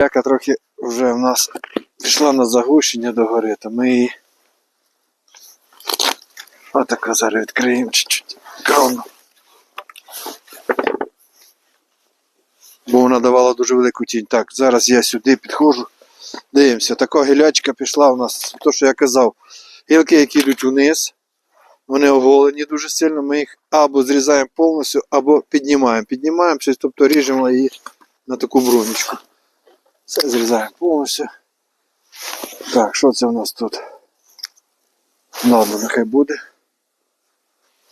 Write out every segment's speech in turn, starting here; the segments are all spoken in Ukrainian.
Яка трохи вже в нас пішла на загущення до гори, то ми її отако зараз відкриємо чуть-чуть крону. Бо вона давала дуже велику тінь. Так, зараз я сюди підходжу. Дивимося, така гілячка пішла у нас, то, що я казав, гілки, які йдуть вниз, вони оголені дуже сильно, ми їх або зрізаємо повністю, або піднімаємо. Піднімаємо, тобто ріжемо її на таку брунічку. Все зрізаємо повністю. Так, що це в нас тут? Ладно, нехай буде.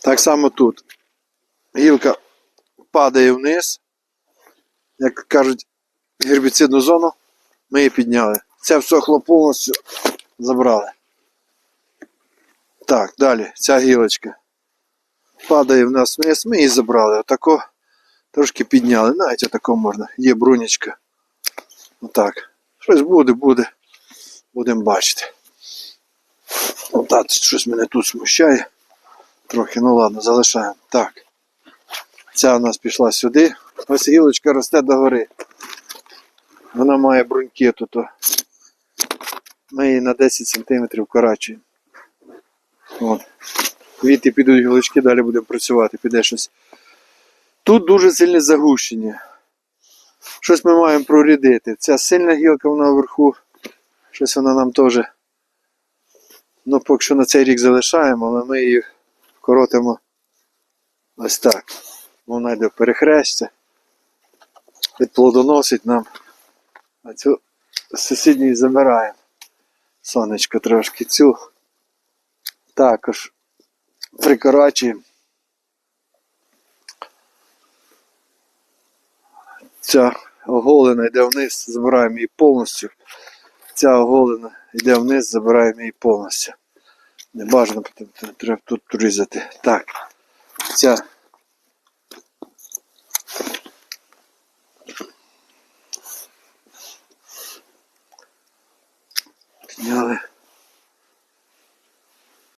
Так само тут. Гілка падає вниз. Як кажуть, гербіцидну зону ми її підняли. Це всохло повністю забрали. Так, далі, ця гілочка падає в нас вниз, ми її забрали. Отако трошки підняли. Навіть отако можна. Є брунічка. Отак. Щось буде, буде. Будемо бачити. Отак, щось мене тут смущає. Трохи, ну ладно, залишаємо. Так. Ця у нас пішла сюди. Ось гілочка росте догори. Вона має бруньки тут. Ми її на 10 см корачуємо. От. Квіти підуть гілочки, далі будемо працювати, піде щось. Тут дуже сильне загущення. Щось ми маємо прорядити. Ця сильна гілка вона вверху. Щось вона нам теж. Ну, поки що на цей рік залишаємо, але ми її коротимо ось так. Вона йде в перехрестя. Відплодоносить нам. А цю з забираємо. Сонечко трошки цю. Також прикорачуємо. Ця оголена йде вниз, забираємо її повністю. Ця оголена йде вниз, забираємо її повністю. Не бажано, треба тут різати. Так. Ця. Підняли.